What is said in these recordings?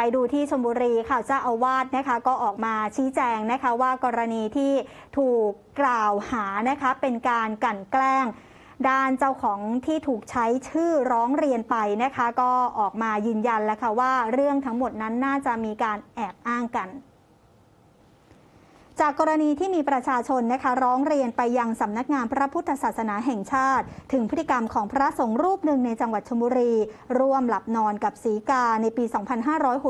ไปดูที่ชมบุรีค่ะเจ้าอาวาสนะคะก็ออกมาชี้แจงนะคะว่ากรณีที่ถูกกล่าวหานะคะเป็นการกลั่นแกล้ง ด้านเจ้าของที่ถูกใช้ชื่อร้องเรียนไปนะคะ ก็ออกมายืนยันแล้วค่ะว่าเรื่องทั้งหมดนั้นน่าจะมีการแอบอ้างกัน จากกรณีที่มีประชาชนนะคะร้องเรียนไปยังสำนักงานพระพุทธศาสนาแห่งชาติ ถึงพฤติกรรมของพระสงฆ์รูปหนึ่งในจังหวัดชลบุรี ร่วมหลับนอนกับสีกาในปี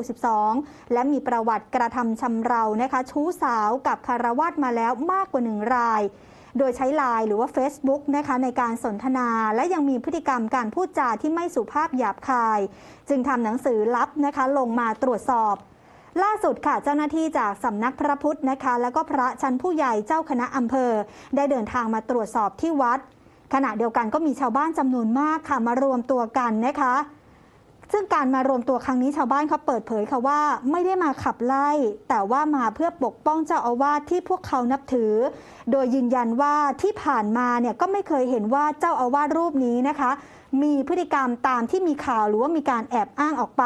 2562 และมีประวัติกระทำชำเรานะคะ ชู้สาวกับคารวาสมาแล้วมากกว่าหนึ่งรายโดยใช้ไลน์หรือว่า Facebook นะคะในการสนทนา และยังมีพฤติกรรมการพูดจาที่ไม่สุภาพหยาบคาย จึงทำหนังสือลับนะคะลงมาตรวจสอบ ล่าสุดค่ะเจ้าหน้าที่จากสำนักพระพุทธนะคะ แล้วก็พระชั้นผู้ใหญ่เจ้าคณะอำเภอ ได้เดินทางมาตรวจสอบที่วัด ขณะเดียวกันก็มีชาวบ้านจำนวนมากค่ะมารวมตัวกันนะคะ ซึ่งการมารวมตัวครั้งนี้ชาวบ้านเขาเปิดเผยค่ะว่า ไม่ได้มาขับไล่ แต่ว่ามาเพื่อปกป้องเจ้าอาวาสที่พวกเขานับถือ โดยยืนยันว่าที่ผ่านมาเนี่ยก็ไม่เคยเห็นว่าเจ้าอาวาสรูปนี้นะคะ มีพฤติกรรมตามที่มีข่าวหรือว่ามีการแอบอ้างออกไป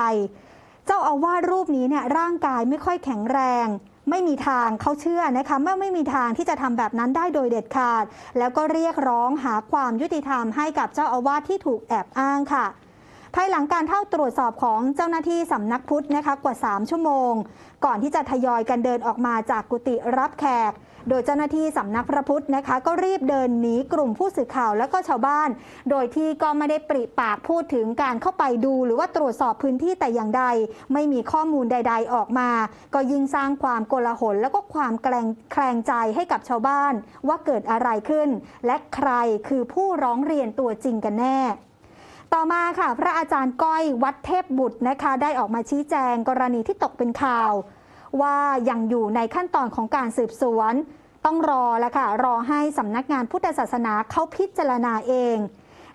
เจ้าอาวาสรูปนี้เนี่ยร่างกายไม่ค่อยแข็งแรง ไม่มีทางเขาเชื่อนะคะไม่ไม่มีทางที่จะทำแบบนั้นได้โดยเด็ดขาด แล้วก็เรียกร้องหาความยุติธรรมให้กับเจ้าอาวาสที่ถูกแอบอ้างค่ะ ภายหลังการเข้าตรวจสอบของเจ้าหน้าที่สำนักพุทธนะคะกว่า 3 ชั่วโมง ก่อนที่จะทยอยกันเดินออกมาจากกุฏิรับแขก โดยเจ้าหน้าที่สำนักพระพุทธนะคะ ก็รีบเดินหนีกลุ่มผู้สื่อข่าวแล้วก็ชาวบ้าน โดยที่ก็ไม่ได้ปริปากพูดถึงการเข้าไปดู หรือว่าตรวจสอบพื้นที่แต่อย่างใด ไม่มีข้อมูลใด ๆ ออกมา ก็ยิ่งสร้างความโกลาหล แล้วก็ความแกลงแคลงใจให้กับชาวบ้าน ว่าเกิดอะไรขึ้น และใครคือผู้ร้องเรียนตัวจริงกันแน่ ต่อมาค่ะ พระอาจารย์ก้อยวัดเทพบุตรนะคะ ได้ออกมาชี้แจงกรณีที่ตกเป็นข่าว ว่ายังอยู่ในขั้นตอนของการสืบสวน ต้องรอแล้วค่ะ รอให้สำนักงานพุทธศาสนาเขาพิจารณาเอง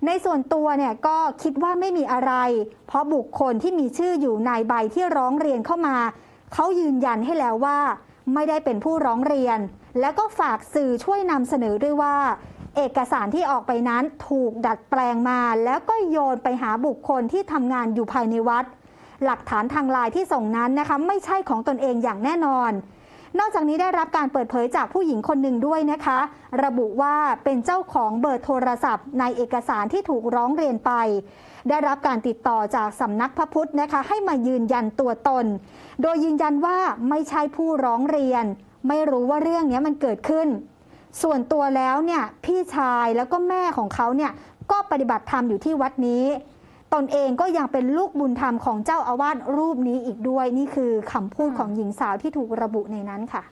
ในส่วนตัวเนี่ยก็คิดว่าไม่มีอะไร เพราะบุคคลที่มีชื่ออยู่ในใบที่ร้องเรียนเข้ามา เขายืนยันให้แล้วว่า ไม่ได้เป็นผู้ร้องเรียน แล้วก็ฝากสื่อช่วยนำเสนอด้วยว่า เอกสารที่ออกไปนั้นถูกดัดแปลงมา แล้วก็โยนไปหาบุคคลที่ทำงานอยู่ภายในวัด หลักฐานทางลน์ที่ส่งนั้นนะคะไม่ใช่ของตนเองอย่างแน่นอน นอกจากนี้ได้รับการเปิดเผยจากผู้หญิงคนหนึ่งด้วยนะคะ ระบุว่าเป็นเจ้าของเบอร์โทรศัพท์ ในเอกสารที่ถูกร้องเรียนไป ได้รับการติดต่อจากสำนักพระพุทธนะคะให้มายืนยันตัวตน โดยยืนยันว่าไม่ใช่ผู้ร้องเรียน ไม่รู้ว่าเรื่องนี้มันเกิดขึ้น ส่วนตัวแล้วเนี่ยพี่ชายแล้วก็แม่ของเขาเนี่ยก็ปฏิบัติธรรมอยู่ที่วัดนี้ ตนเองก็ยังเป็นลูกบุญธรรมของเจ้าอาวาสรูปนี้อีกด้วยนี่คือคำพูดของหญิงสาวที่ถูกระบุในนั้นค่ะ